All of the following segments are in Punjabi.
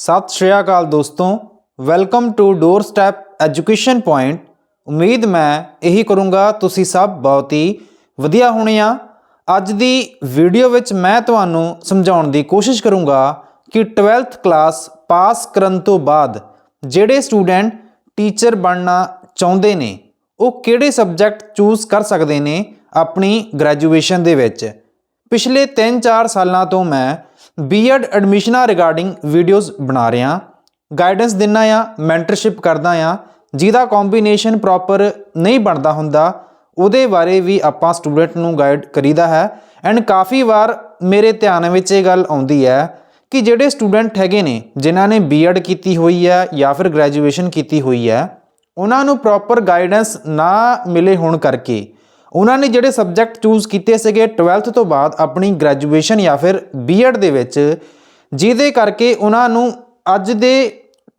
ਸਤਿ ਸ਼੍ਰੀ ਅਕਾਲ ਦੋਸਤੋ। Welcome to doorstep education point ਉਮੀਦ ਮੈਂ ਇਹੀ ਕਰੂੰਗਾ, ਤੁਸੀਂ ਸਭ ਬਹੁਤ ਹੀ ਵਧੀਆ ਹੋਣੇ ਆ। ਅੱਜ ਦੀ ਵੀਡੀਓ ਵਿੱਚ ਮੈਂ ਤੁਹਾਨੂੰ ਸਮਝਾਉਣ ਦੀ ਕੋਸ਼ਿਸ਼ ਕਰੂੰਗਾ ਕਿ 12th ਕਲਾਸ ਪਾਸ ਕਰਨ ਤੋਂ ਬਾਅਦ ਜਿਹੜੇ ਸਟੂਡੈਂਟ ਟੀਚਰ ਬਣਨਾ ਚਾਹੁੰਦੇ ਨੇ, ਉਹ ਕਿਹੜੇ ਸਬਜੈਕਟ ਚੂਜ਼ ਕਰ ਸਕਦੇ ਨੇ ਆਪਣੀ ਗ੍ਰੈਜੂਏਸ਼ਨ ਦੇ ਵਿੱਚ। ਪਿਛਲੇ 3-4 ਸਾਲਾਂ ਤੋਂ ਮੈਂ ਬੀਐਡ ਐਡਮਿਸ਼ਨਾਂ ਰਿਗਾਰਡਿੰਗ ਵੀਡੀਓਜ਼ ਬਣਾ ਰਿਹਾ ਗਾਈਡੈਂਸ ਦਿੰਨਾ ਆ ਮੈਂਟਰਸ਼ਿਪ ਕਰਦਾ ਆ ਜਿਹਦਾ ਕੰਬੀਨੇਸ਼ਨ ਪ੍ਰੋਪਰ ਨਹੀਂ ਬਣਦਾ ਹੁੰਦਾ, ਉਹਦੇ ਬਾਰੇ ਵੀ ਆਪਾਂ ਸਟੂਡੈਂਟ ਨੂੰ ਗਾਈਡ ਕਰੀਦਾ ਹੈ। ਐਂਡ ਕਾਫੀ ਵਾਰ ਮੇਰੇ ਧਿਆਨ ਵਿੱਚ ਇਹ ਗੱਲ ਆਉਂਦੀ ਹੈ ਕਿ ਜਿਹੜੇ ਸਟੂਡੈਂਟ ਹੈਗੇ ਨੇ, ਜਿਨ੍ਹਾਂ ਨੇ ਬੀਐਡ ਕੀਤੀ ਹੋਈ ਹੈ ਜਾਂ ਫਿਰ ਗ੍ਰੈਜੂਏਸ਼ਨ ਕੀਤੀ ਹੋਈ ਹੈ, ਉਹਨਾਂ ਨੂੰ ਪ੍ਰੋਪਰ ਗਾਈਡੈਂਸ ਨਾ ਮਿਲੇ ਹੋਣ ਕਰਕੇ ਉਹਨਾਂ ਨੇ ਜਿਹੜੇ ਸਬਜੈਕਟ ਚੂਜ਼ ਕੀਤੇ ਸੀਗੇ 12th ਤੋਂ ਬਾਅਦ ਆਪਣੀ ਗ੍ਰੈਜੂਏਸ਼ਨ ਜਾਂ ਫਿਰ ਬੀਐਡ ਦੇ ਵਿੱਚ, ਜਿਹਦੇ ਕਰਕੇ ਉਹਨਾਂ ਨੂੰ ਅੱਜ ਦੇ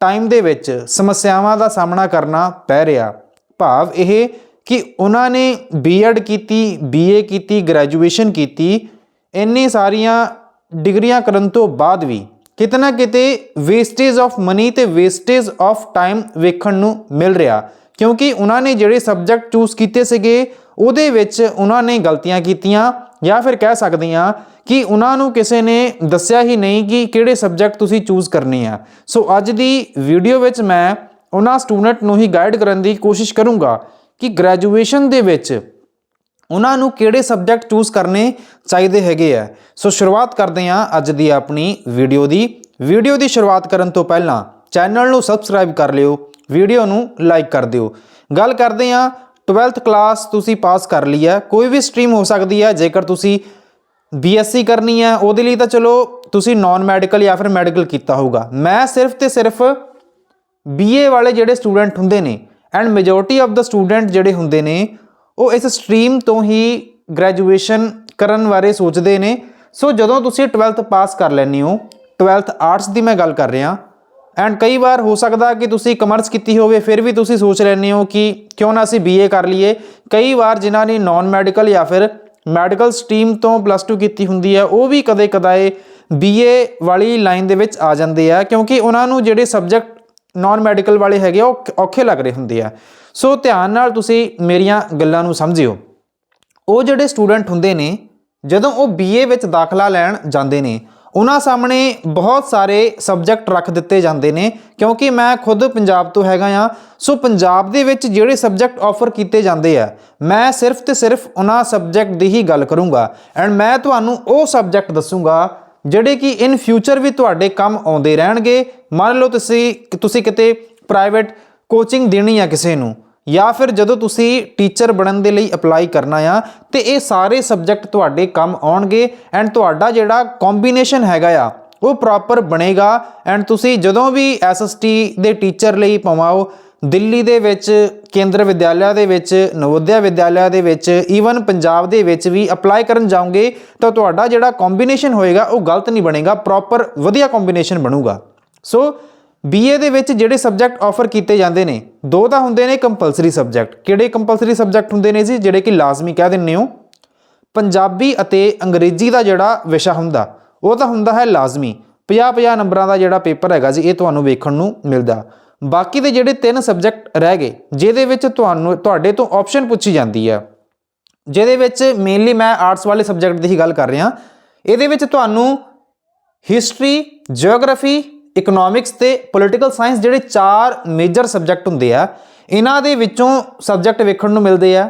ਟਾਈਮ ਦੇ ਵਿੱਚ ਸਮੱਸਿਆਵਾਂ ਦਾ ਸਾਹਮਣਾ ਕਰਨਾ ਪੈ ਰਿਹਾ। ਭਾਵ ਇਹ ਕਿ ਉਹਨਾਂ ਨੇ ਬੀਐਡ ਕੀਤੀ ਬੀਏ ਕੀਤੀ ਗ੍ਰੈਜੂਏਸ਼ਨ ਕੀਤੀ, ਇੰਨੀ ਸਾਰੀਆਂ ਡਿਗਰੀਆਂ ਕਰਨ ਤੋਂ ਬਾਅਦ ਵੀ ਕਿਤੇ ਨਾ ਕਿਤੇ ਵੇਸਟੇਜ ਆਫ ਮਨੀ ਤੇ ਵੇਸਟੇਜ ਆਫ ਟਾਈਮ ਵੇਖਣ ਨੂੰ ਮਿਲ ਰਿਹਾ। ਕਿਉਂਕਿ ਉਹਨਾਂ ਨੇ ਜਿਹੜੇ ਸਬਜੈਕਟ ਚੂਜ਼ ਕੀਤੇ ਸੀਗੇ ਉਹਦੇ ਵਿੱਚ ਉਹਨਾਂ ਨੇ ਗਲਤੀਆਂ ਕੀਤੀਆਂ ਜਾਂ ਫਿਰ ਕਹਿ ਸਕਦੇ ਹਾਂ ਕਿ ਉਹਨਾਂ ਨੂੰ ਕਿਸੇ ਨੇ ਦੱਸਿਆ ਹੀ ਨਹੀਂ ਕਿ ਕਿਹੜੇ ਸਬਜੈਕਟ ਤੁਸੀਂ ਚੂਜ਼ ਕਰਨੇ ਆ। ਸੋ ਅੱਜ ਦੀ ਵੀਡੀਓ ਵਿੱਚ ਮੈਂ ਉਹਨਾਂ ਸਟੂਡੈਂਟ ਨੂੰ ਹੀ ਗਾਈਡ ਕਰਨ ਦੀ ਕੋਸ਼ਿਸ਼ ਕਰੂੰਗਾ ਕਿ ਗ੍ਰੈਜੂਏਸ਼ਨ ਦੇ ਵਿੱਚ ਉਹਨਾਂ ਨੂੰ ਕਿਹੜੇ ਸਬਜੈਕਟ ਚੂਜ਼ ਕਰਨੇ ਚਾਹੀਦੇ ਹੈਗੇ ਆ। ਸੋ ਸ਼ੁਰੂਆਤ ਕਰਦੇ ਹਾਂ ਅੱਜ ਦੀ ਆਪਣੀ ਵੀਡੀਓ ਦੀ। ਵੀਡੀਓ ਦੀ ਸ਼ੁਰੂਆਤ ਕਰਨ ਤੋਂ ਪਹਿਲਾਂ ਚੈਨਲ ਨੂੰ ਸਬਸਕ੍ਰਾਈਬ ਕਰ ਲਿਓ ਵੀਡੀਓ ਨੂੰ ਲਾਈਕ ਕਰ ਦਿਓ। ਗੱਲ ਕਰਦੇ ਹਾਂ 12th ਕਲਾਸ ਤੁਸੀਂ ਪਾਸ ਕਰ ਲਈ ਹੈ, ਕੋਈ ਵੀ ਸਟਰੀਮ ਹੋ ਸਕਦੀ ਹੈ, ਜੇਕਰ ਤੁਸੀਂ ਬੀਐਸਸੀ ਕਰਨੀ ਹੈ, ਉਹਦੇ ਲਈ ਤਾਂ ਚਲੋ ਤੁਸੀਂ ਨਾਨ ਮੈਡੀਕਲ ਜਾਂ ਫਿਰ ਮੈਡੀਕਲ ਕੀਤਾ ਹੋਊਗਾ। ਮੈਂ ਸਿਰਫ ਤੇ ਸਿਰਫ ਬੀਏ ਵਾਲੇ ਜਿਹੜੇ ਸਟੂਡੈਂਟ ਹੁੰਦੇ ਨੇ and majority of the student ਜਿਹੜੇ ਹੁੰਦੇ ਨੇ, ਉਹ ਇਸ ਸਟਰੀਮ ਤੋਂ ਹੀ ਗ੍ਰੈਜੂਏਸ਼ਨ ਕਰਨ ਬਾਰੇ ਸੋਚਦੇ ਨੇ। ਸੋ ਜਦੋਂ ਤੁਸੀਂ 12th ਪਾਸ ਕਰ ਲੈਂਦੇ ਹੋ 12th ਆਰਟਸ ਦੀ ਮੈਂ ਗੱਲ ਕਰ ਰਿਹਾ ਐਂਡ ਕਈ ਵਾਰ ਹੋ ਸਕਦਾ ਕਿ ਤੁਸੀਂ ਕਮਰਸ ਕੀਤੀ ਹੋਵੇ ਫਿਰ ਵੀ ਤੁਸੀਂ ਸੋਚ ਲੈਂਦੇ ਹੋ ਕਿ ਕਿਉਂ ਨਾ ਅਸੀਂ ਬੀਏ ਕਰ ਲਈਏ। ਕਈ ਵਾਰ ਜਿਨ੍ਹਾਂ ਨੇ ਨਾਨ ਮੈਡੀਕਲ ਜਾਂ ਫਿਰ ਮੈਡੀਕਲ ਸਟਰੀਮ ਤੋਂ ਪਲੱਸ 2 ਕੀਤੀ ਹੁੰਦੀ ਹੈ ਉਹ ਵੀ ਕਦੇ ਕਦਾਏ ਬੀਏ ਵਾਲੀ ਲਾਈਨ ਦੇ ਵਿੱਚ ਆ ਜਾਂਦੇ ਆ ਕਿਉਂਕਿ ਉਹਨਾਂ ਨੂੰ ਜਿਹੜੇ ਸਬਜੈਕਟ ਨਾਨ ਮੈਡੀਕਲ ਵਾਲੇ ਹੈਗੇ ਆ, ਉਹ ਔਖੇ ਲੱਗ ਰਹੇ ਹੁੰਦੇ ਆ। ਸੋ ਧਿਆਨ ਨਾਲ ਤੁਸੀਂ ਮੇਰੀਆਂ ਗੱਲਾਂ ਨੂੰ ਸਮਝਿਓ। ਉਹ ਜਿਹੜੇ ਸਟੂਡੈਂਟ ਹੁੰਦੇ ਨੇ ਜਦੋਂ ਉਹ ਬੀਏ ਵਿੱਚ ਦਾਖਲਾ ਲੈਣ ਜਾਂਦੇ ਨੇ ਉਹਨਾਂ ਸਾਹਮਣੇ ਬਹੁਤ ਸਾਰੇ ਸਬਜੈਕਟ ਰੱਖ ਦਿੱਤੇ ਜਾਂਦੇ ਨੇ, ਕਿਉਂਕਿ ਮੈਂ ਖੁਦ ਪੰਜਾਬ ਤੋਂ ਹੈਗਾ ਆ ਸੋ ਪੰਜਾਬ ਦੇ ਵਿੱਚ ਜਿਹੜੇ ਸਬਜੈਕਟ ਆਫਰ ਕੀਤੇ ਜਾਂਦੇ ਆ, ਮੈਂ ਸਿਰਫ ਤੇ ਸਿਰਫ ਉਹਨਾਂ ਸਬਜੈਕਟ ਦੀ ਹੀ ਗੱਲ ਕਰੂੰਗਾ। ਐਂਡ ਮੈਂ ਤੁਹਾਨੂੰ ਉਹ ਸਬਜੈਕਟ ਦੱਸੂੰਗਾ, ਜਿਹੜੇ ਕਿ ਇਨ ਫਿਊਚਰ ਵੀ ਤੁਹਾਡੇ ਕੰਮ ਆਉਂਦੇ ਰਹਿਣਗੇ। ਮੰਨ ਲਓ ਤੁਸੀਂ ਤੁਸੀਂ ਕਿਤੇ ਪ੍ਰਾਈਵੇਟ ਕੋਚਿੰਗ ਦੇਣੀ ਆ ਕਿਸੇ ਨੂੰ ਜਾਂ ਫਿਰ ਜਦੋਂ ਤੁਸੀਂ ਟੀਚਰ ਬਣਨ ਦੇ ਲਈ ਅਪਲਾਈ ਕਰਨਾ ਆ, ਤੇ ਇਹ ਸਾਰੇ ਸਬਜੈਕਟ ਤੁਹਾਡੇ ਕੰਮ ਆਉਣਗੇ ਐਂਡ ਤੁਹਾਡਾ ਜਿਹੜਾ ਕੰਬੀਨੇਸ਼ਨ ਹੈਗਾ ਆ, ਉਹ ਪ੍ਰੋਪਰ ਬਣੇਗਾ ਐਂਡ ਤੁਸੀਂ ਜਦੋਂ ਵੀ ਐਸਐਸਟੀ ਦੇ ਟੀਚਰ ਲਈ ਪਵਾਓ, ਦਿੱਲੀ ਦੇ ਵਿੱਚ, ਕੇਂਦਰ ਵਿਦਿਆਲਿਆ ਦੇ ਵਿੱਚ, ਨਵੋਦਿਆ ਵਿਦਿਆਲਿਆ ਦੇ ਵਿੱਚ ਈਵਨ ਪੰਜਾਬ ਦੇ ਵਿੱਚ ਵੀ ਅਪਲਾਈ ਕਰਨ ਜਾਓਗੇ, ਤਾਂ ਤੁਹਾਡਾ ਜਿਹੜਾ ਕੰਬੀਨੇਸ਼ਨ ਹੋਏਗਾ, ਉਹ ਗਲਤ ਨਹੀਂ ਬਣੇਗਾ ਪ੍ਰੋਪਰ ਵਧੀਆ ਕੰਬੀਨੇਸ਼ਨ ਬਣੂਗਾ। ਸੋ ਬੀਏ ਦੇ ਵਿੱਚ ਜਿਹੜੇ ਸਬਜੈਕਟ ਆਫਰ ਕੀਤੇ ਜਾਂਦੇ ਨੇ, ਦੋ ਤਾਂ ਹੁੰਦੇ ਨੇ ਕੰਪਲਸਰੀ ਸਬਜੈਕਟ ਕਿਹੜੇ ਕੰਪਲਸਰੀ ਸਬਜੈਕਟ ਹੁੰਦੇ ਨੇ ਜੀ? ਜਿਹੜੇ ਕਿ ਲਾਜ਼ਮੀ ਕਹਿ ਦਿੰਨੇ ਹੋ। ਪੰਜਾਬੀ ਅਤੇ ਅੰਗਰੇਜ਼ੀ ਦਾ ਜਿਹੜਾ ਵਿਸ਼ਾ ਹੁੰਦਾ, ਉਹ ਤਾਂ ਹੁੰਦਾ ਹੈ ਲਾਜ਼ਮੀ। 50-50 ਨੰਬਰਾਂ ਦਾ ਜਿਹੜਾ ਪੇਪਰ ਹੈਗਾ ਜੀ, ਇਹ ਤੁਹਾਨੂੰ ਵੇਖਣ ਨੂੰ ਮਿਲਦਾ। ਬਾਕੀ ਦੇ ਜਿਹੜੇ ਤਿੰਨ ਸਬਜੈਕਟ ਰਹਿ ਗਏ, ਜਿਹਦੇ ਵਿੱਚ ਤੁਹਾਨੂੰ, ਤੁਹਾਡੇ ਤੋਂ ਆਪਸ਼ਨ ਪੁੱਛੀ ਜਾਂਦੀ ਹੈ। ਜਿਹਦੇ ਵਿੱਚ ਮੇਨਲੀ ਮੈਂ ਆਰਟਸ ਵਾਲੇ ਸਬਜੈਕਟ ਦੀ ਹੀ ਗੱਲ ਕਰ ਰਿਹਾ। ਇਹਦੇ ਵਿੱਚ ਤੁਹਾਨੂੰ ਹਿਸਟਰੀ ਜੀਓਗ੍ਰਾਫੀ ਇਕਨੋਮਿਕਸ ਤੇ ਪੋਲਿਟੀਕਲ ਸਾਇੰਸ ਜਿਹੜੇ ਚਾਰ ਮੇਜਰ ਸਬਜੈਕਟ ਹੁੰਦੇ ਆ, ਇਹਨਾਂ ਦੇ ਵਿੱਚੋਂ ਸਬਜੈਕਟ ਵੇਖਣ ਨੂੰ ਮਿਲਦੇ ਆ।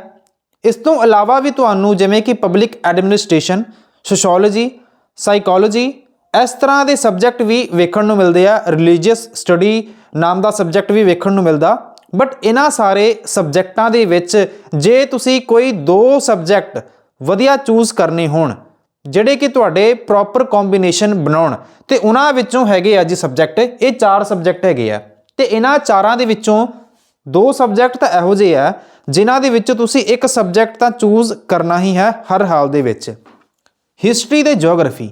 ਇਸ ਤੋਂ ਇਲਾਵਾ ਵੀ ਤੁਹਾਨੂੰ ਜਿਵੇਂ ਕਿ ਪਬਲਿਕ ਐਡਮਿਨਿਸਟ੍ਰੇਸ਼ਨ ਸੋਸ਼ੀਓਲੋਜੀ ਸਾਈਕੋਲੋਜੀ ਇਸ ਤਰ੍ਹਾਂ ਦੇ ਸਬਜੈਕਟ ਵੀ ਵੇਖਣ ਨੂੰ ਮਿਲਦੇ ਆ। ਰਿਲੀਜੀਅਸ ਸਟੱਡੀ ਨਾਮ ਦਾ ਸਬਜੈਕਟ ਵੀ ਵੇਖਣ ਨੂੰ ਮਿਲਦਾ। ਬਟ ਇਹਨਾਂ ਸਾਰੇ ਸਬਜੈਕਟਾਂ ਦੇ ਵਿੱਚ ਜੇ ਤੁਸੀਂ ਕੋਈ ਦੋ ਸਬਜੈਕਟ ਵਧੀਆ ਚੂਜ਼ ਕਰਨੇ ਹੋਣ ਜਿਹੜੇ ਕਿ ਤੁਹਾਡੇ ਪ੍ਰੋਪਰ ਕੰਬੀਨੇਸ਼ਨ ਬਣਾਉਣ, ਤੇ ਉਹਨਾਂ ਵਿੱਚੋਂ ਹੈਗੇ ਆ ਜੀ ਸਬਜੈਕਟ ਇਹ ਚਾਰ ਸਬਜੈਕਟ ਹੈਗੇ ਆ। ਤੇ ਇਹਨਾਂ ਚਾਰਾਂ ਦੇ ਵਿੱਚੋਂ ਦੋ ਸਬਜੈਕਟ ਤਾਂ ਇਹੋ ਜਿਹੇ ਆ, ਜਿਨ੍ਹਾਂ ਦੇ ਵਿੱਚ ਤੁਸੀਂ ਇੱਕ ਸਬਜੈਕਟ ਤਾਂ ਚੂਜ਼ ਕਰਨਾ ਹੀ ਹੈ ਹਰ ਹਾਲ ਦੇ ਵਿੱਚ। ਹਿਸਟਰੀ ਤੇ ਜੀਓਗ੍ਰਾਫੀ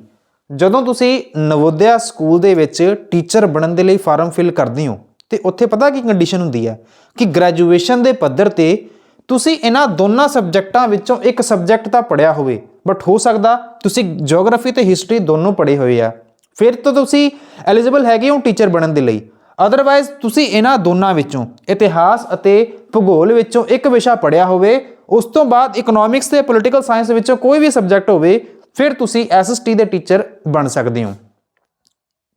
ਜਦੋਂ ਤੁਸੀਂ ਨਵੋਦਿਆ ਸਕੂਲ ਦੇ ਵਿੱਚ ਟੀਚਰ ਬਣਨ ਦੇ ਲਈ ਫਾਰਮ ਫਿਲ ਕਰਦੇ ਹੋ, ਤੇ ਉੱਥੇ ਪਤਾ ਕੀ ਕੰਡੀਸ਼ਨ ਹੁੰਦੀ ਹੈ? ਕਿ ਗ੍ਰੈਜੂਏਸ਼ਨ ਦੇ ਪੱਧਰ ਤੇ ਤੁਸੀਂ ਇਹਨਾਂ ਦੋਨਾਂ ਸਬਜੈਕਟਾਂ ਵਿੱਚੋਂ ਇੱਕ ਸਬਜੈਕਟ ਤਾਂ ਪੜਿਆ ਹੋਵੇ ਬਟ ਹੋ ਸਕਦਾ ਤੁਸੀਂ ਜੀਓਗ੍ਰਾਫੀ ਤੇ ਹਿਸਟਰੀ ਦੋਨੋਂ ਪੜ੍ਹੇ ਹੋਏ ਆ। ਫਿਰ ਤਾਂ ਤੁਸੀਂ ਐਲੀਜੀਬਲ ਹੈਗੇ ਹੋ ਟੀਚਰ ਬਣਨ ਦੇ ਲਈ। ਅਦਰਵਾਈਜ਼ ਤੁਸੀਂ ਇਹਨਾਂ ਦੋਨਾਂ ਵਿੱਚੋਂ, ਇਤਿਹਾਸ ਅਤੇ ਭੂਗੋਲ ਵਿੱਚੋਂ ਇੱਕ ਵਿਸ਼ਾ ਪੜਿਆ ਹੋਵੇ, ਉਸ ਤੋਂ ਬਾਅਦ ਇਕਨੋਮਿਕਸ ਤੇ ਪੋਲੀਟੀਕਲ ਸਾਇੰਸ ਵਿੱਚੋਂ ਕੋਈ ਵੀ ਸਬਜੈਕਟ ਹੋਵੇ, ਫਿਰ ਤੁਸੀਂ ਐਸਐਸਟੀ ਦੇ ਟੀਚਰ ਬਣ ਸਕਦੇ ਹੋ।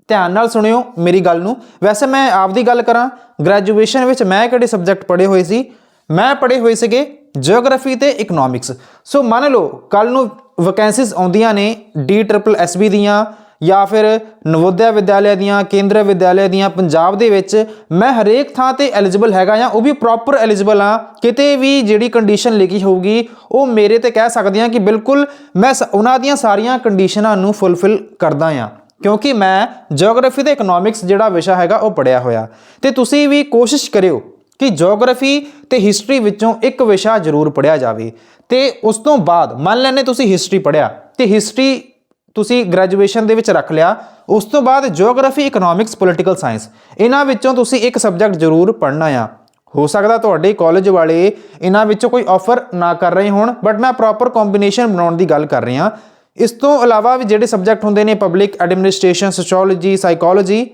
ਧਿਆਨ ਨਾਲ ਸੁਣਿਓ ਮੇਰੀ ਗੱਲ ਨੂੰ। ਵੈਸੇ ਮੈਂ ਆਪਦੀ ਗੱਲ ਕਰਾਂ ਗ੍ਰੈਜੂਏਸ਼ਨ ਵਿੱਚ ਮੈਂ ਕਿਹੜੇ ਸਬਜੈਕਟ ਪੜ੍ਹੇ ਹੋਏ ਸੀ? ਮੈਂ ਪੜ੍ਹੇ ਹੋਏ ਸੀਗੇ ਜੀਓਗ੍ਰਾਫੀ ਤੇ ਇਕਨੋਮਿਕਸ ਸੋ ਮੰਨ ਲਓ ਕੱਲ ਨੂੰ ਵੈਕੈਂਸੀਜ਼ ਆਉਂਦੀਆਂ ਨੇ ਡੀ ਟ੍ਰਿਪਲ ਐਸਬੀ ਦੀਆਂ ਜਾਂ ਫਿਰ ਨਵੋਦਿਆ ਵਿਦਿਆਲਿਆ ਦੀਆਂ, ਕੇਂਦਰ ਵਿਦਿਆਲਿਆ ਦੀਆਂ, ਪੰਜਾਬ ਦੇ ਵਿੱਚ ਮੈਂ ਹਰੇਕ ਥਾਂ ਤੇ ਐਲੀਜੀਬਲ ਹੈਗਾ ਜਾਂ ਉਹ ਵੀ ਪ੍ਰੋਪਰ ਐਲੀਜੀਬਲ ਆ ਕਿਤੇ ਵੀ ਜਿਹੜੀ ਕੰਡੀਸ਼ਨ ਲਿਖੀ ਹੋਊਗੀ, ਉਹ ਮੇਰੇ ਤੇ ਕਹਿ ਸਕਦੇ ਆ ਕਿ ਬਿਲਕੁਲ ਮੈਂ ਸ- ਉਹਨਾਂ ਦੀਆਂ ਸਾਰੀਆਂ ਕੰਡੀਸ਼ਨਾਂ ਨੂੰ ਫੁੱਲਫਿਲ ਕਰਦਾ ਆ ਕਿਉਂਕਿ ਮੈਂ ਜੀਓਗ੍ਰਾਫੀ ਤੇ ਇਕਨੋਮਿਕਸ ਜਿਹੜਾ ਵਿਸ਼ਾ ਹੈਗਾ ਉਹ ਪੜਿਆ ਹੋਇਆ। ਤੇ ਤੁਸੀਂ ਵੀ ਕੋਸ਼ਿਸ਼ ਕਰਿਓ ਕਿ ਜੀਓਗ੍ਰਾਫੀ ਤੇ ਹਿਸਟਰੀ ਵਿੱਚੋਂ ਇੱਕ ਵਿਸ਼ਾ ਜ਼ਰੂਰ ਪੜਿਆ ਜਾਵੇ। ਤੇ ਉਸ ਤੋਂ ਬਾਅਦ ਮੰਨ ਲੈਨੇ ਤੁਸੀਂ ਹਿਸਟਰੀ ਪੜਿਆ ਤੇ ਹਿਸਟਰੀ ਤੁਸੀਂ ਗ੍ਰੈਜੂਏਸ਼ਨ ਦੇ ਵਿੱਚ ਰੱਖ ਲਿਆ, ਉਸ ਤੋਂ ਬਾਅਦ ਜੀਓਗ੍ਰਾਫੀ ਇਕਨੋਮਿਕਸ ਪੋਲੀਟੀਕਲ ਸਾਇੰਸ ਇਹਨਾਂ ਵਿੱਚੋਂ ਤੁਸੀਂ ਇੱਕ ਸਬਜੈਕਟ ਜ਼ਰੂਰ ਪੜ੍ਹਨਾ ਆ। ਹੋ ਸਕਦਾ ਤੁਹਾਡੇ ਕਾਲਜ ਵਾਲੇ ਇਹਨਾਂ ਵਿੱਚੋਂ ਕੋਈ ਆਫਰ ਨਾ ਕਰ ਰਹੇ ਹੋਣ ਬਟ ਮੈਂ ਪ੍ਰੋਪਰ ਕੰਬੀਨੇਸ਼ਨ ਬਣਾਉਣ ਦੀ ਗੱਲ ਕਰ ਰਿਹਾ। ਇਸ ਤੋਂ ਇਲਾਵਾ ਵੀ ਜਿਹੜੇ ਸਬਜੈਕਟ ਹੁੰਦੇ ਨੇ ਪਬਲਿਕ ਐਡਮਿਨਿਸਟ੍ਰੇਸ਼ਨ ਸੋਸ਼ੀਓਲੋਜੀ ਸਾਈਕੋਲੋਜੀ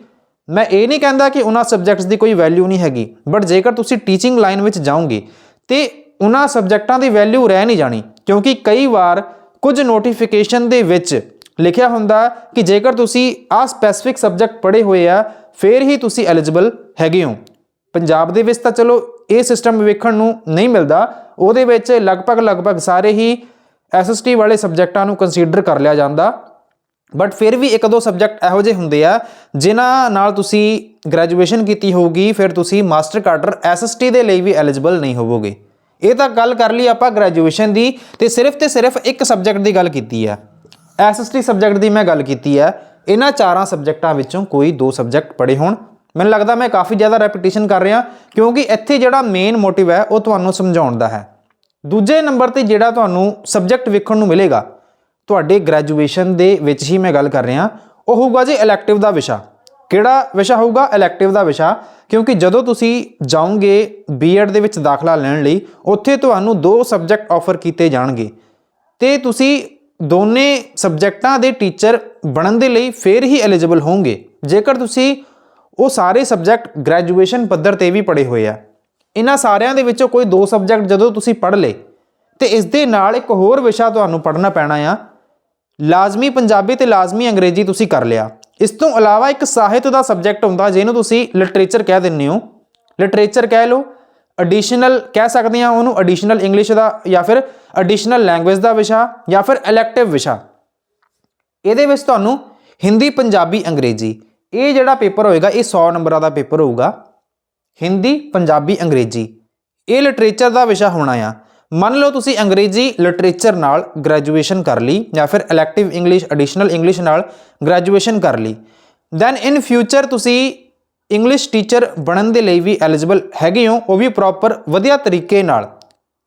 ਮੈਂ ਇਹ ਨਹੀਂ ਕਹਿੰਦਾ ਕਿ ਉਹਨਾਂ ਸਬਜੈਕਟਸ ਦੀ ਕੋਈ ਵੈਲਿਊ ਨਹੀਂ ਹੈਗੀ ਬਟ ਜੇਕਰ ਤੁਸੀਂ ਟੀਚਿੰਗ ਲਾਈਨ ਵਿੱਚ ਜਾਓਗੇ, ਤੇ ਉਹਨਾਂ ਸਬਜੈਕਟਾਂ ਦੀ ਵੈਲਿਊ ਰਹਿ ਨਹੀਂ ਜਾਣੀ, ਕਿਉਂਕਿ ਕਈ ਵਾਰ ਕੁਝ ਨੋਟੀਫਿਕੇਸ਼ਨ ਦੇ ਵਿੱਚ ਲਿਖਿਆ ਹੁੰਦਾ ਕਿ ਜੇਕਰ ਤੁਸੀਂ ਆ ਸਪੈਸਿਫਿਕ ਸਬਜੈਕਟ ਪੜ੍ਹੇ ਹੋਏ ਆ, ਫਿਰ ਹੀ ਤੁਸੀਂ ਐਲੀਜੀਬਲ ਹੈਗੇ ਹੋ। ਪੰਜਾਬ ਦੇ ਵਿੱਚ ਤਾਂ ਚਲੋ ਇਹ ਸਿਸਟਮ ਵੇਖਣ ਨੂੰ ਨਹੀਂ ਮਿਲਦਾ, ਉਹਦੇ ਵਿੱਚ ਲਗਭਗ ਲਗਭਗ ਸਾਰੇ ਹੀ ਐਸਐਸਟੀ ਵਾਲੇ ਸਬਜੈਕਟਾਂ ਨੂੰ ਕੰਸੀਡਰ ਕਰ ਲਿਆ ਜਾਂਦਾ। ਬਟ ਫਿਰ ਵੀ ਇੱਕ ਦੋ ਸਬਜੈਕਟ ਇਹੋ ਜਿਹੇ ਹੁੰਦੇ ਆ, ਜਿਨ੍ਹਾਂ ਨਾਲ ਤੁਸੀਂ ਗ੍ਰੈਜੂਏਸ਼ਨ ਕੀਤੀ ਹੋਊਗੀ, ਫਿਰ ਤੁਸੀਂ ਮਾਸਟਰ ਕਾਡਰ ਐਸਐਸਟੀ ਦੇ ਲਈ ਵੀ ਐਲੀਜੀਬਲ ਨਹੀਂ ਹੋਵੋਗੇ। ਇਹ ਤਾਂ ਗੱਲ ਕਰ ਲਈ ਆਪਾਂ ਗ੍ਰੈਜੂਏਸ਼ਨ ਦੀ, ਤੇ ਸਿਰਫ ਤੇ ਸਿਰਫ ਇੱਕ ਸਬਜੈਕਟ ਦੀ ਗੱਲ ਕੀਤੀ ਆ। ਐਸਐਸਟੀ ਸਬਜੈਕਟ ਦੀ ਮੈਂ ਗੱਲ ਕੀਤੀ ਆ। ਇਹਨਾਂ ਚਾਰਾਂ ਸਬਜੈਕਟਾਂ ਵਿੱਚੋਂ ਕੋਈ ਦੋ ਸਬਜੈਕਟ ਪੜੇ ਹੋਣ। ਮੈਨੂੰ ਲੱਗਦਾ ਮੈਂ ਕਾਫੀ ਜ਼ਿਆਦਾ ਰੈਪੀਟੀਸ਼ਨ ਕਰ ਰਿਹਾ, ਕਿਉਂਕਿ ਇੱਥੇ ਜਿਹੜਾ ਮੇਨ ਮੋਟਿਵ ਹੈ, ਉਹ ਤੁਹਾਨੂੰ ਸਮਝਾਉਣ ਦਾ ਹੈ। ਦੂਜੇ ਨੰਬਰ ਤੇ ਜਿਹੜਾ ਤੁਹਾਨੂੰ ਸਬਜੈਕਟ ਵੇਖਣ ਨੂੰ ਮਿਲੇਗਾ ਤੁਹਾਡੇ ਗ੍ਰੈਜੂਏਸ਼ਨ ਦੇ ਵਿੱਚ ਹੀ ਮੈਂ ਗੱਲ ਕਰ ਰਿਹਾ, ਉਹ ਹੋਊਗਾ ਜੀ ਇਲੈਕਟਿਵ ਦਾ ਵਿਸ਼ਾ। ਕਿਹੜਾ ਵਿਸ਼ਾ ਹੋਊਗਾ? ਇਲੈਕਟਿਵ ਦਾ ਵਿਸ਼ਾ, ਕਿਉਂਕਿ ਜਦੋਂ ਤੁਸੀਂ ਜਾਓਗੇ ਬੀਐਡ ਦੇ ਵਿੱਚ ਦਾਖਲਾ ਲੈਣ ਲਈ, ਉੱਥੇ ਤੁਹਾਨੂੰ ਦੋ ਸਬਜੈਕਟ ਆਫਰ ਕੀਤੇ ਜਾਣਗੇ। ਤੇ ਤੁਸੀਂ ਦੋਨੇ ਸਬਜੈਕਟਾਂ ਦੇ ਟੀਚਰ ਬਣਨ ਦੇ ਲਈ ਫੇਰ ਹੀ ਐਲੀਜੀਬਲ ਹੋਵੋਗੇ। ਜੇਕਰ ਤੁਸੀਂ ਉਹ ਸਾਰੇ ਸਬਜੈਕਟ ਗ੍ਰੈਜੂਏਸ਼ਨ ਪੱਧਰ ਤੇ ਵੀ ਪੜ੍ਹੇ ਹੋਏ ਆ। ਇਹਨਾਂ ਸਾਰਿਆਂ ਦੇ ਵਿੱਚੋਂ ਕੋਈ ਦੋ ਸਬਜੈਕਟ ਜਦੋਂ ਤੁਸੀਂ ਪੜ੍ਹ ਲਏ, ਤੇ ਇਸ ਦੇ ਨਾਲ ਇੱਕ ਹੋਰ ਵਿਸ਼ਾ ਤੁਹਾਨੂੰ ਪੜ੍ਹਨਾ ਪੈਣਾ ਆ ਲਾਜ਼ਮੀ ਪੰਜਾਬੀ ਤੇ ਲਾਜ਼ਮੀ ਅੰਗਰੇਜ਼ੀ ਤੁਸੀਂ ਕਰ ਲਿਆ। ਇਸ ਤੋਂ ਇਲਾਵਾ ਇੱਕ ਸਾਹਿਤ ਦਾ ਸਬਜੈਕਟ ਹੁੰਦਾ, ਜਿਹਨੂੰ ਤੁਸੀਂ ਲਿਟਰੇਚਰ ਕਹਿ ਦਿੰਦੇ ਹੋ। ਲਿਟਰੇਚਰ ਕਹਿ ਲਓ ਐਡੀਸ਼ਨਲ ਕਹਿ ਸਕਦੇ ਆ ਉਹਨੂੰ ਐਡੀਸ਼ਨਲ ਇੰਗਲਿਸ਼ ਦਾ ਜਾਂ ਫਿਰ ਐਡੀਸ਼ਨਲ ਲੈਂਗੁਏਜ ਦਾ ਵਿਸ਼ਾ ਜਾਂ ਫਿਰ ਇਲੈਕਟਿਵ ਵਿਸ਼ਾ। ਇਹਦੇ ਵਿੱਚ ਤੁਹਾਨੂੰ ਹਿੰਦੀ, ਪੰਜਾਬੀ, ਅੰਗਰੇਜ਼ੀ, ਇਹ ਜਿਹੜਾ ਪੇਪਰ ਹੋਏਗਾ, ਇਹ 100 ਨੰਬਰਾਂ ਦਾ ਪੇਪਰ ਹੋਊਗਾ। ਹਿੰਦੀ, ਪੰਜਾਬੀ, ਅੰਗਰੇਜ਼ੀ, ਇਹ ਲਿਟਰੇਚਰ ਦਾ ਵਿਸ਼ਾ ਹੋਣਾ ਆ। ਮੰਨ ਲਓ ਤੁਸੀਂ ਅੰਗਰੇਜ਼ੀ ਲਿਟਰੇਚਰ ਨਾਲ ਗ੍ਰੈਜੂਏਸ਼ਨ ਕਰ ਲਈ ਜਾਂ ਫਿਰ ਇਲੈਕਟਿਵ ਇੰਗਲਿਸ਼ ਐਡੀਸ਼ਨਲ ਇੰਗਲਿਸ਼ ਨਾਲ ਗ੍ਰੈਜੂਏਸ਼ਨ ਕਰ ਲਈ ਦੈਨ ਇਨ ਫਿਊਚਰ ਤੁਸੀਂ ਇੰਗਲਿਸ਼ ਟੀਚਰ ਬਣਨ ਦੇ ਲਈ ਵੀ ਐਲੀਜੀਬਲ ਹੈਗੇ ਹੋ, ਉਹ ਵੀ ਪ੍ਰੋਪਰ ਵਧੀਆ ਤਰੀਕੇ ਨਾਲ,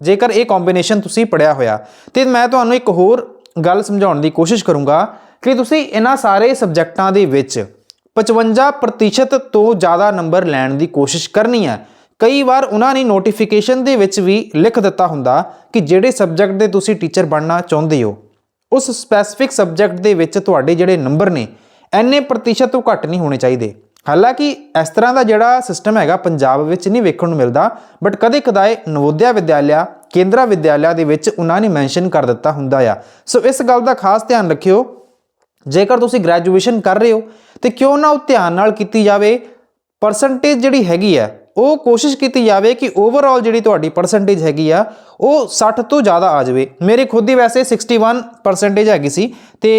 ਜੇਕਰ ਇਹ ਕੰਬੀਨੇਸ਼ਨ ਤੁਸੀਂ ਪੜਿਆ ਹੋਇਆ। ਤੇ ਮੈਂ ਤੁਹਾਨੂੰ ਇੱਕ ਹੋਰ ਗੱਲ ਸਮਝਾਉਣ ਦੀ ਕੋਸ਼ਿਸ਼ ਕਰੂੰਗਾ ਕਿ ਤੁਸੀਂ ਇਹਨਾਂ ਸਾਰੇ ਸਬਜੈਕਟਾਂ ਦੇ ਵਿੱਚ 55% ਤੋਂ ਜ਼ਿਆਦਾ ਨੰਬਰ ਲੈਣ ਦੀ ਕੋਸ਼ਿਸ਼ ਕਰਨੀ ਹੈ। ਕਈ ਵਾਰ ਉਹਨਾਂ ਨੇ ਨੋਟੀਫਿਕੇਸ਼ਨ ਦੇ ਵਿੱਚ ਵੀ ਲਿਖ ਦਿੱਤਾ ਹੁੰਦਾ ਕਿ ਜਿਹੜੇ ਸਬਜੈਕਟ ਦੇ ਤੁਸੀਂ ਟੀਚਰ ਬਣਨਾ ਚਾਹੁੰਦੇ ਹੋ, ਉਸ ਸਪੈਸੀਫਿਕ ਸਬਜੈਕਟ ਦੇ ਵਿੱਚ ਤੁਹਾਡੇ ਜਿਹੜੇ ਨੰਬਰ ਨੇ ਐਨੇ ਪ੍ਰਤੀਸ਼ਤ ਤੋਂ ਘੱਟ ਨਹੀਂ ਹੋਣੇ ਚਾਹੀਦੇ। ਹਾਲਾਂਕਿ ਇਸ ਤਰ੍ਹਾਂ ਦਾ ਜਿਹੜਾ ਸਿਸਟਮ ਹੈਗਾ ਪੰਜਾਬ ਵਿੱਚ ਨਹੀਂ ਵੇਖਣ ਨੂੰ ਮਿਲਦਾ ਬਟ ਕਦੇ ਕਦਾਏ ਨਵੋਦਿਆ ਵਿਦਿਆਲਿਆ, ਕੇਂਦਰਾ ਵਿਦਿਆਲਿਆ ਦੇ ਵਿੱਚ ਉਹਨਾਂ ਨੇ ਮੈਂਸ਼ਨ ਕਰ ਦਿੱਤਾ ਹੁੰਦਾ ਆ। ਸੋ ਇਸ ਗੱਲ ਦਾ ਖਾਸ ਧਿਆਨ ਰੱਖਿਓ, ਜੇਕਰ ਤੁਸੀਂ ਗ੍ਰੈਜੂਏਸ਼ਨ ਕਰ ਰਹੇ ਹੋ, ਤੇ ਕਿਉਂ ਨਾ ਉਹ ਧਿਆਨ ਨਾਲ ਕੀਤੀ ਜਾਵੇ ਪਰਸੈਂਟੇਜ ਜਿਹੜੀ ਹੈਗੀ ਹੈ ਉਹ ਕੋਸ਼ਿਸ਼ ਕੀਤੀ ਜਾਵੇ ਕਿ ਓਵਰਆਲ ਜਿਹੜੀ ਤੁਹਾਡੀ ਪਰਸੈਂਟੇਜ ਹੈਗੀ ਆ, ਉਹ 60 ਤੋਂ ਜ਼ਿਆਦਾ ਆ ਜਾਵੇ। ਮੇਰੇ ਖੁਦ ਦੀ ਵੈਸੇ 61 ਪਰਸੈਂਟੇਜ ਹੈਗੀ ਸੀ ਤੇ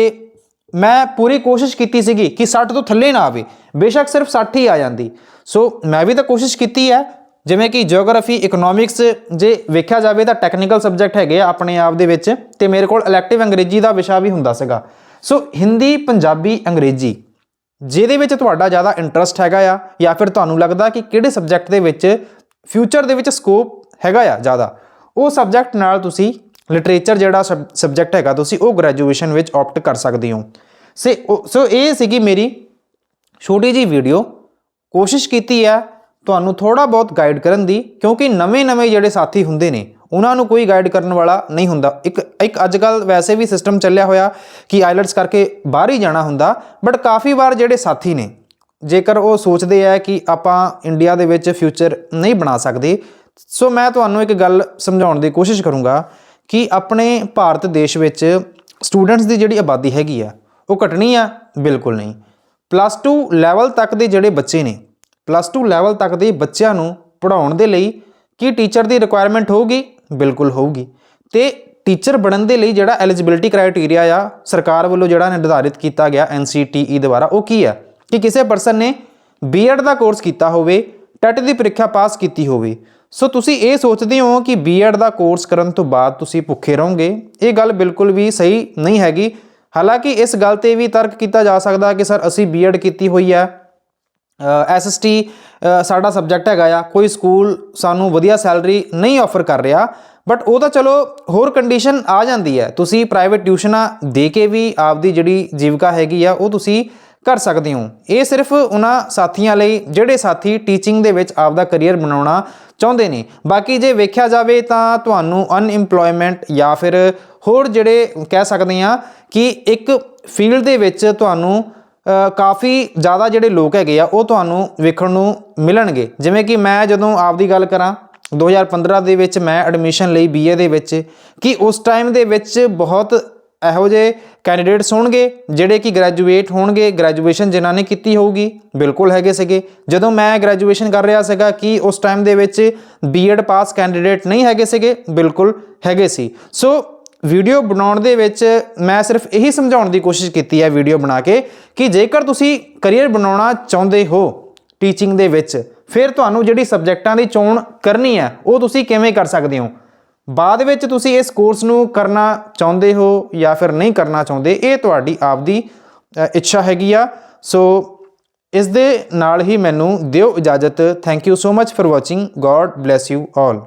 ਮੈਂ ਪੂਰੀ ਕੋਸ਼ਿਸ਼ ਕੀਤੀ ਸੀਗੀ ਕਿ 60 ਤੋਂ ਥੱਲੇ ਨਾ ਆਵੇ। ਬੇਸ਼ੱਕ ਸਿਰਫ 60 ਹੀ ਆ ਜਾਂਦੀ। ਸੋ ਮੈਂ ਵੀ ਤਾਂ ਕੋਸ਼ਿਸ਼ ਕੀਤੀ ਹੈ, ਜਿਵੇਂ ਕਿ ਜੀਓਗ੍ਰਾਫੀ ਇਕਨੋਮਿਕਸ ਜੇ ਵੇਖਿਆ ਜਾਵੇ ਤਾਂ ਟੈਕਨੀਕਲ ਸਬਜੈਕਟ ਹੈਗੇ ਆ ਆਪਣੇ ਆਪ ਦੇ ਵਿੱਚ ਤੇ ਮੇਰੇ ਕੋਲ ਇਲੈਕਟਿਵ ਅੰਗਰੇਜ਼ੀ ਦਾ ਵਿਸ਼ਾ ਵੀ ਹੁੰਦਾ ਸੀਗਾ। ਸੋ ਹਿੰਦੀ, ਪੰਜਾਬੀ, ਅੰਗਰੇਜ਼ੀ ਜਿਹਦੇ ਵਿੱਚ ਤੁਹਾਡਾ ਜ਼ਿਆਦਾ ਇੰਟਰਸਟ ਹੈਗਾ ਆ, ਜਾਂ ਫਿਰ ਤੁਹਾਨੂੰ ਲੱਗਦਾ ਕਿ ਕਿਹੜੇ ਸਬਜੈਕਟ ਦੇ ਵਿੱਚ ਫਿਊਚਰ ਦੇ ਵਿੱਚ ਸਕੋਪ ਹੈਗਾ ਆ ਜ਼ਿਆਦਾ, ਉਹ ਸਬਜੈਕਟ ਨਾਲ ਤੁਸੀਂ ਲਿਟਰੇਚਰ ਜਿਹੜਾ ਸਬਜੈਕਟ ਹੈਗਾ, ਤੁਸੀਂ ਉਹ ਗ੍ਰੈਜੂਏਸ਼ਨ ਵਿੱਚ ਆਪਟ ਕਰ ਸਕਦੇ ਹੋ। ਸੇ ਸੋ ਇਹ ਸੀਗੀ ਮੇਰੀ ਛੋਟੀ ਜੀ ਵੀਡੀਓ ਕੋਸ਼ਿਸ਼ ਕੀਤੀ ਹੈ ਤੁਹਾਨੂੰ ਥੋੜਾ ਬਹੁਤ ਗਾਈਡ ਕਰਨ ਦੀ, ਕਿਉਂਕਿ ਨਵੇਂ-ਨਵੇਂ ਜਿਹੜੇ ਸਾਥੀ ਹੁੰਦੇ ਨੇ, ਉਹਨਾਂ ਨੂੰ ਕੋਈ ਗਾਈਡ ਕਰਨ ਵਾਲਾ ਨਹੀਂ ਹੁੰਦਾ। ਇੱਕ ਇੱਕ ਅੱਜ ਕੱਲ ਵੈਸੇ ਵੀ ਸਿਸਟਮ ਚੱਲਿਆ ਹੋਇਆ ਕਿ ਆਈਲਟਸ ਕਰਕੇ ਬਾਹਰ ਹੀ ਜਾਣਾ ਹੁੰਦਾ ਬਟ ਕਾਫੀ ਵਾਰ ਜਿਹੜੇ ਸਾਥੀ ਨੇ, ਜੇਕਰ ਉਹ ਸੋਚਦੇ ਆ ਕਿ ਆਪਾਂ ਇੰਡੀਆ ਦੇ ਵਿੱਚ ਫਿਊਚਰ ਨਹੀਂ ਬਣਾ ਸਕਦੇ, ਸੋ ਮੈਂ ਤੁਹਾਨੂੰ ਇੱਕ ਗੱਲ ਸਮਝਾਉਣ ਦੀ ਕੋਸ਼ਿਸ਼ ਕਰੂੰਗਾ ਕਿ ਆਪਣੇ ਭਾਰਤ ਦੇਸ਼ ਵਿੱਚ ਸਟੂਡੈਂਟਸ ਦੀ ਜਿਹੜੀ ਆਬਾਦੀ ਹੈਗੀ ਆ, ਉਹ ਘਟਣੀ ਆ? ਬਿਲਕੁਲ ਨਹੀਂ। ਪਲੱਸ 2 ਲੈਵਲ ਤੱਕ ਦੇ ਜਿਹੜੇ ਬੱਚੇ ਨੇ ਪਲੱਸ 2 ਲੈਵਲ ਤੱਕ ਦੇ ਬੱਚਿਆਂ ਨੂੰ ਪੜਾਉਣ ਦੇ ਲਈ ਕੀ ਟੀਚਰ ਦੀ ਰਿਕੁਆਇਰਮੈਂਟ ਹੋਊਗੀ? ਬਿਲਕੁਲ ਹੋਊਗੀ। ਤੇ ਟੀਚਰ ਬਣਨ ਦੇ ਲਈ ਜਿਹੜਾ ਐਲੀਜੀਬਿਲਟੀ ਕ੍ਰਾਈਟੇਰੀਆ ਆ, ਸਰਕਾਰ ਵੱਲੋਂ ਜਿਹੜਾ ਨਿਰਧਾਰਿਤ ਕੀਤਾ ਗਿਆ NCTE ਦੁਆਰਾ, ਉਹ ਕੀ ਆ? ਕਿ ਕਿਸੇ ਪਰਸਨ ਨੇ ਬੀਐਡ ਦਾ ਕੋਰਸ ਕੀਤਾ ਹੋਵੇ, ਟੈਟ ਦੀ ਪ੍ਰੀਖਿਆ ਪਾਸ ਕੀਤੀ ਹੋਵੇ। ਸੋ ਤੁਸੀਂ ਇਹ ਸੋਚਦੇ ਹੋ ਕਿ ਬੀਐਡ ਦਾ ਕੋਰਸ ਕਰਨ ਤੋਂ ਬਾਅਦ ਤੁਸੀਂ ਭੁੱਖੇ ਰਹੋਗੇ? ਇਹ ਗੱਲ ਬਿਲਕੁਲ ਵੀ ਸਹੀ ਨਹੀਂ ਹੈਗੀ। ਹਾਲਾਂਕਿ ਇਸ ਗੱਲ ਤੇ ਵੀ ਤਰਕ ਕੀਤਾ ਜਾ ਸਕਦਾ ਕਿ ਸਰ ਅਸੀਂ ਬੀਐਡ ਕੀਤੀ ਹੋਈ ਹੈ ਐਸਐਸਟੀ ਸਾਡਾ ਸਬਜੈਕਟ ਹੈਗਾ ਆ। ਕੋਈ ਸਕੂਲ ਸਾਨੂੰ ਵਧੀਆ ਸੈਲਰੀ ਨਹੀਂ ਆਫਰ ਕਰ ਰਿਹਾ। ਬਟ ਉਹ ਤਾਂ ਚਲੋ ਹੋਰ ਕੰਡੀਸ਼ਨ ਆ ਜਾਂਦੀ ਹੈ। ਤੁਸੀਂ ਪ੍ਰਾਈਵੇਟ ਟਿਊਸ਼ਨਾਂ ਦੇ ਕੇ ਵੀ ਆਪਦੀ ਜਿਹੜੀ ਜੀਵਿਕਾ ਹੈਗੀ ਆ, ਉਹ ਤੁਸੀਂ ਕਰ ਸਕਦੇ ਹੋ। ਇਹ ਸਿਰਫ ਉਹਨਾਂ ਸਾਥੀਆਂ ਲਈ ਜਿਹੜੇ ਸਾਥੀ ਟੀਚਿੰਗ ਦੇ ਵਿੱਚ ਆਪਦਾ ਕੈਰੀਅਰ ਬਣਾਉਣਾ ਚਾਹੁੰਦੇ ਨੇ। ਬਾਕੀ ਜੇ ਵੇਖਿਆ ਜਾਵੇ ਤਾਂ ਤੁਹਾਨੂੰ ਅਨਇੰਪਲੋਇਮੈਂਟ ਜਾਂ ਫਿਰ ਹੋਰ ਜਿਹੜੇ ਕਹਿ ਸਕਦੇ ਆ ਕਿ ਇੱਕ ਫੀਲਡ ਦੇ ਵਿੱਚ ਤੁਹਾਨੂੰ ਕਾਫੀ ਜ਼ਿਆਦਾ ਜਿਹੜੇ ਲੋਕ ਹੈਗੇ ਆ, ਉਹ ਤੁਹਾਨੂੰ ਵੇਖਣ ਨੂੰ ਮਿਲਣਗੇ। ਜਿਵੇਂ ਕਿ ਮੈਂ ਜਦੋਂ ਆਪਦੀ ਗੱਲ ਕਰਾਂ 2015 ਦੇ ਵਿੱਚ ਮੈਂ ਐਡਮਿਸ਼ਨ ਲਈ ਬੀਏ ਦੇ ਵਿੱਚ ਕਿ ਉਸ ਟਾਈਮ ਦੇ ਵਿੱਚ ਬਹੁਤ ਇਹੋ ਜਿਹੇ ਕੈਂਡੀਡੇਟਸ ਹੋਣਗੇ ਜਿਹੜੇ ਕਿ ਗ੍ਰੈਜੂਏਟ ਹੋਣਗੇ ਗ੍ਰੈਜੂਏਸ਼ਨ ਜਿਨ੍ਹਾਂ ਨੇ ਕੀਤੀ ਹੋਊਗੀ, ਬਿਲਕੁਲ ਹੈਗੇ ਸੀਗੇ। ਜਦੋਂ ਮੈਂ ਗ੍ਰੈਜੂਏਸ਼ਨ ਕਰ ਰਿਹਾ ਸੀਗਾ ਕਿ ਉਸ ਟਾਈਮ ਦੇ ਵਿੱਚ ਬੀਐਡ ਪਾਸ ਕੈਂਡੀਡੇਟ ਨਹੀਂ ਹੈਗੇ ਸੀਗੇ, ਬਿਲਕੁਲ ਹੈਗੇ ਸੀ। ਸੋ ਵੀਡੀਓ ਬਣਾਉਣ ਦੇ ਵਿੱਚ ਮੈਂ ਸਿਰਫ ਇਹੀ ਸਮਝਾਉਣ ਦੀ ਕੋਸ਼ਿਸ਼ ਕੀਤੀ ਹੈ ਵੀਡੀਓ ਬਣਾ ਕੇ ਕਿ ਜੇਕਰ ਤੁਸੀਂ ਕੈਰੀਅਰ ਬਣਾਉਣਾ ਚਾਹੁੰਦੇ ਹੋ ਟੀਚਿੰਗ ਦੇ ਵਿੱਚ ਫਿਰ ਤੁਹਾਨੂੰ ਜਿਹੜੀ ਸਬਜੈਕਟਾਂ ਦੀ ਚੋਣ ਕਰਨੀ ਹੈ, ਉਹ ਤੁਸੀਂ ਕਿਵੇਂ ਕਰ ਸਕਦੇ ਹੋ? ਬਾਅਦ ਵਿੱਚ ਤੁਸੀਂ ਇਸ ਕੋਰਸ ਨੂੰ ਕਰਨਾ ਚਾਹੁੰਦੇ ਹੋ ਜਾਂ ਫਿਰ ਨਹੀਂ ਕਰਨਾ ਚਾਹੁੰਦੇ, ਇਹ ਤੁਹਾਡੀ ਆਪਦੀ ਇੱਛਾ ਹੈਗੀ ਆ। ਸੋ ਇਸ ਦੇ ਨਾਲ ਹੀ ਮੈਨੂੰ ਦਿਓ ਇਜਾਜ਼ਤ। Thank you so much for watching God bless you all